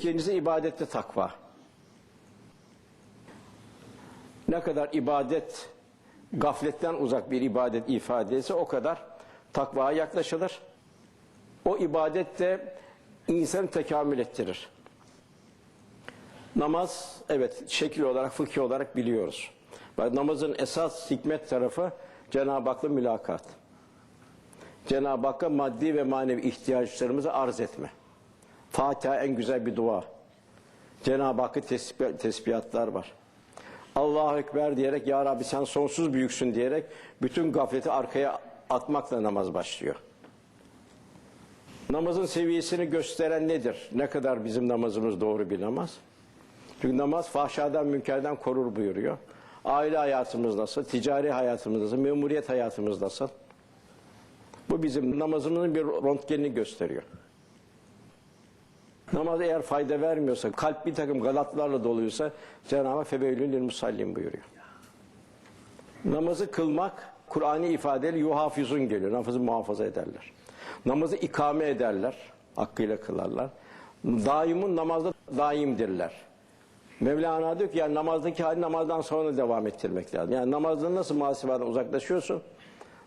İkincisi ibadette takva. Ne kadar ibadet gafletten uzak bir ibadet ifadesi o kadar takvaya yaklaşılır. O ibadet de insanı tekamül ettirir. Namaz evet şekil olarak fıkhi olarak biliyoruz. Namazın esas hikmet tarafı Cenab-ı Hak'la mülakat. Cenab-ı Hakk'a maddi ve manevi ihtiyaçlarımızı arz etme. Fatiha en güzel bir dua. Cenab-ı Hakk'ı tesbih, tesbihatlar var. Allahu Ekber diyerek Ya Rabbi sen sonsuz büyüksün diyerek bütün gafleti arkaya atmakla namaz başlıyor. Namazın seviyesini gösteren nedir? Ne kadar bizim namazımız doğru bir namaz? Çünkü namaz fahşadan münkerden korur buyuruyor. Aile hayatımız nasıl? Ticari hayatımız nasıl? Memuriyet hayatımız nasıl? Bu bizim namazımızın bir röntgenini gösteriyor. Namaz eğer fayda vermiyorsa, kalp bir takım galatlarla doluysa Cenab-ı Hak febeylül musallin buyuruyor. Namazı kılmak, Kur'an'ı ifadeli yuhafizun geliyor. Namazı muhafaza ederler. Namazı ikame ederler. Hakkıyla kılarlar. Daimun namazda daimdirler. Mevlana diyor ki yani namazdaki hali namazdan sonra devam ettirmek lazım. Yani namazda nasıl masivadan uzaklaşıyorsun?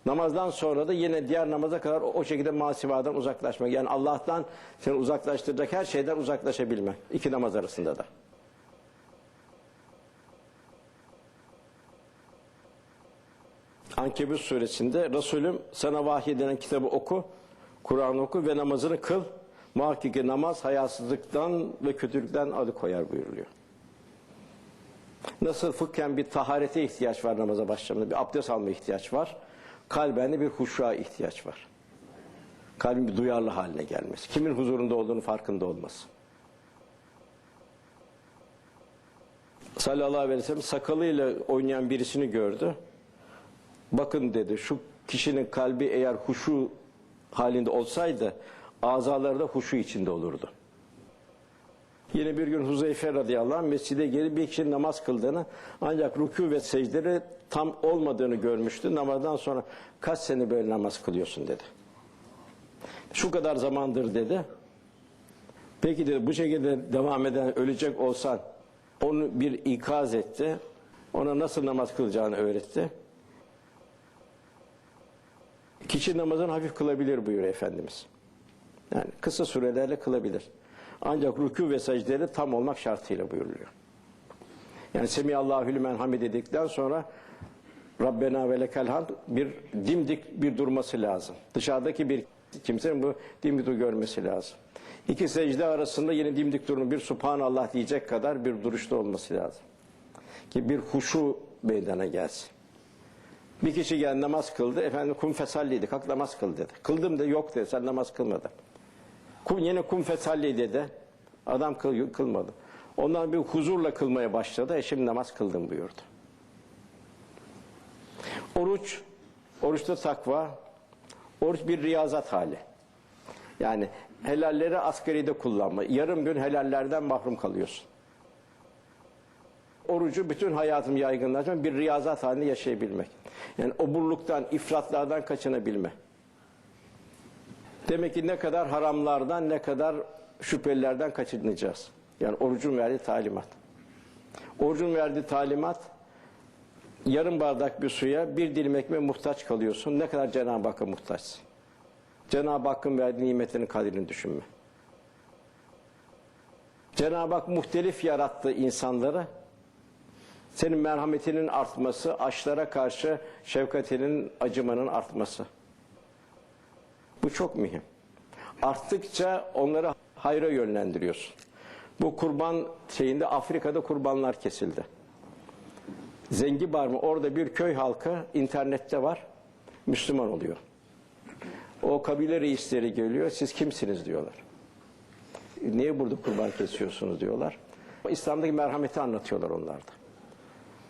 Namazdan sonra da yine diğer namaza kadar o, o şekilde masivadan uzaklaşmak. Yani Allah'tan seni uzaklaştıracak her şeyden uzaklaşabilmek. İki namaz arasında da. Ankebut suresinde Resulüm sana vahiy denen kitabı oku, Kur'an oku ve namazını kıl. Muhakkik ki namaz hayasızlıktan ve kötülükten alıkoyar buyuruluyor. Nasıl fıkhen bir taharete ihtiyaç var namaza başlamada, bir abdest alma ihtiyaç var. Kalben de bir huşuğa ihtiyaç var. Kalbin bir duyarlı haline gelmesi. Kimin huzurunda olduğunu farkında olması. Sallallahu aleyhi ve sellem sakalıyla oynayan birisini gördü. Bakın dedi şu kişinin kalbi eğer huşu halinde olsaydı azaları da huşu içinde olurdu. Yine bir gün Huzeyfe radıyallahu anh mescide gelip bir kişinin namaz kıldığını ancak rükû ve secdeleri tam olmadığını görmüştü. Namazdan sonra kaç sene böyle namaz kılıyorsun dedi. Şu kadar zamandır dedi. Peki dedi bu şekilde devam eden ölecek olsan onu bir ikaz etti. Ona nasıl namaz kılacağını öğretti. Kişi namazını hafif kılabilir buyuruyor Efendimiz. Yani kısa sürelerle kılabilir. Ancak rükû ve secdeleri tam olmak şartıyla buyuruluyor. Yani Semiyallahu lümen hamid dedikten sonra Rabbena ve lekel hamd bir dimdik bir durması lazım. Dışarıdaki bir kimsenin bu dimdik görmesi lazım. İki secde arasında yine dimdik durumu bir Subhanallah diyecek kadar bir duruşta olması lazım. Ki bir huşu meydana gelsin. Bir kişi geldi namaz kıldı. Efendim kum fesalliydi. Kalk namaz kıl dedi. Kıldım da yok dedi. Sen namaz kılmadın. Kum, yine kum fesalli dedi. Adam kıl, kılmadı. Ondan bir huzurla kılmaya başladı. E şimdi namaz kıldım buyurdu. Oruç, oruçta takva, oruç bir riyazat hali. Yani helalleri asgaride kullanma. Yarım gün helallerden mahrum kalıyorsun. Orucu bütün hayatım yaygınlaşma bir riyazat halinde yaşayabilmek. Yani oburluktan, ifratlardan kaçınabilme. Demek ki ne kadar haramlardan, ne kadar şüphelilerden kaçınacağız. Yani orucun verdiği talimat. Orucun verdiği talimat, yarım bardak bir suya bir dilim ekmeğe muhtaç kalıyorsun. Ne kadar Cenab-ı Hakk'a muhtaçsın. Cenab-ı Hakk'ın verdiği nimetinin kadrini düşünme. Cenab-ı Hak muhtelif yarattı insanları. Senin merhametinin artması, açlara karşı şefkatinin, acımanın artması. Bu çok mühim. Arttıkça onları hayra yönlendiriyorsun. Bu kurban şeyinde Afrika'da kurbanlar kesildi. Zengibar mı? Orada bir köy halkı internette var. Müslüman oluyor. O kabile reisleri geliyor. Siz kimsiniz diyorlar. Niye burada kurban kesiyorsunuz diyorlar. İslam'daki merhameti anlatıyorlar onlarda.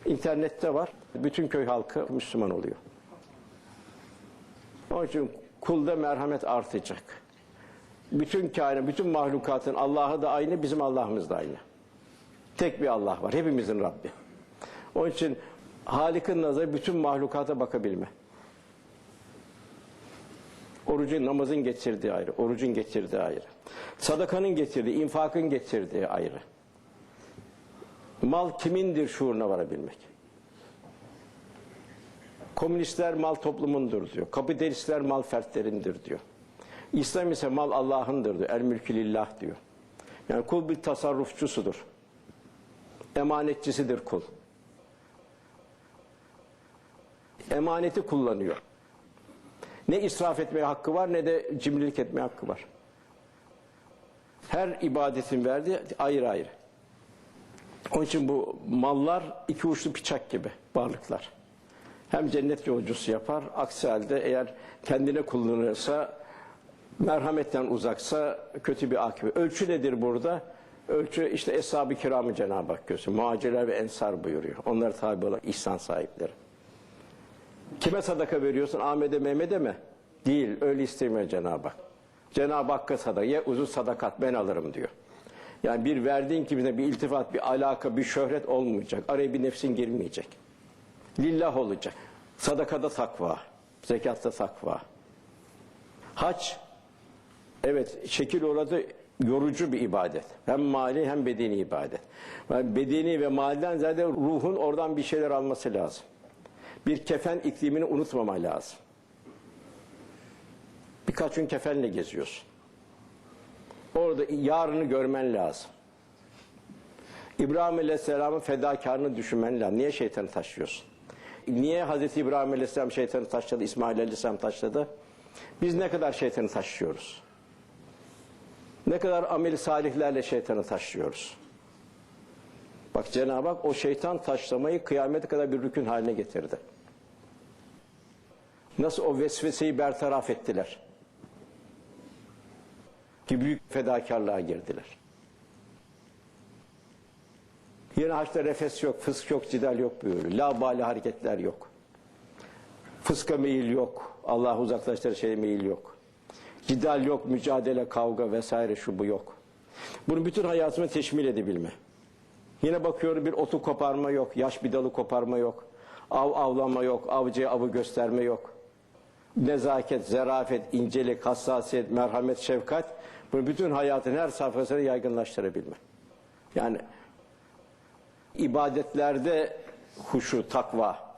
İnternette var. Bütün köy halkı Müslüman oluyor. Onun için kulda merhamet artacak. Bütün kainat, bütün mahlukatın Allah'ı da aynı, bizim Allah'ımız da aynı. Tek bir Allah var, hepimizin Rabbi. Onun için Halik'in nazarı bütün mahlukata bakabilme. Orucun, namazın getirdiği ayrı, orucun getirdiği ayrı. Sadakanın getirdiği, infakın getirdiği ayrı. Mal kimindir şuuruna varabilmek. Komünistler mal toplumundur diyor. Kapitalistler mal fertlerindir diyor. İslam ise mal Allah'ındır diyor. El mülkü lillah diyor. Yani kul bir tasarrufçusudur. Emanetçisidir kul. Emaneti kullanıyor. Ne israf etmeye hakkı var ne de cimrilik etmeye hakkı var. Her ibadetin verdiği ayrı ayrı. Onun için bu mallar iki uçlu bıçak gibi varlıklar. Hem cennet yolcusu yapar, aksi halde eğer kendine kullanırsa, merhametten uzaksa kötü bir akıbet. Ölçü nedir burada? Ölçü işte Eshab-ı Kiram'ı Cenab-ı Hak gösteriyor. Muhacirler ve Ensar buyuruyor. Onlara tabi olan ihsan sahipleri. Kime sadaka veriyorsun? Ahmet'e Mehmet'e mi? Değil. Öyle istemiyor Cenab-ı Hak. Cenab-ı Hakk'a sadaka. Ye uzun sadakat ben alırım diyor. Yani bir verdiğin kimine bir iltifat, bir alaka, bir şöhret olmayacak. Araya bir nefsin girmeyecek. Lillah olacak. Sadakada takva, zekatta takva. Hac, evet şekil orada yorucu bir ibadet. Hem mali hem bedeni ibadet. Yani bedeni ve maliden zaten ruhun oradan bir şeyler alması lazım. Bir kefen iklimini unutmama lazım. Birkaç gün kefenle geziyorsun. Orada yarını görmen lazım. İbrahim Aleyhisselam'ın fedakarını düşünmen lazım. Niye şeytanı taşıyorsun? Niye Hazreti İbrahim Aleyhisselam şeytanı taşladı, İsmail Aleyhisselam taşladı? Biz ne kadar şeytanı taşıyoruz? Ne kadar amel salihlerle şeytanı taşıyoruz? Bak Cenab-ı Hak o şeytan taşlamayı kıyamete kadar bir rükün haline getirdi. Nasıl o vesveseyi bertaraf ettiler? Ki büyük fedakarlığa girdiler. Yine haçta refes yok, fısk yok, cidal yok buyuruyor. Labali hareketler yok. Fıska meyil yok. Allah uzaklaştırır şeye meyil yok. Cidal yok, mücadele, kavga vesaire şu bu yok. Bunu bütün hayatımı teşmil edebilme. Yine bakıyorum bir otu koparma yok, yaş bir dalı koparma yok. Av avlama yok, avcıya avı gösterme yok. Nezaket, zarafet, incelik, hassasiyet, merhamet, şefkat. Bunu bütün hayatın her safhasını yaygınlaştırabilme. Yani ibadetlerde huşu, takva,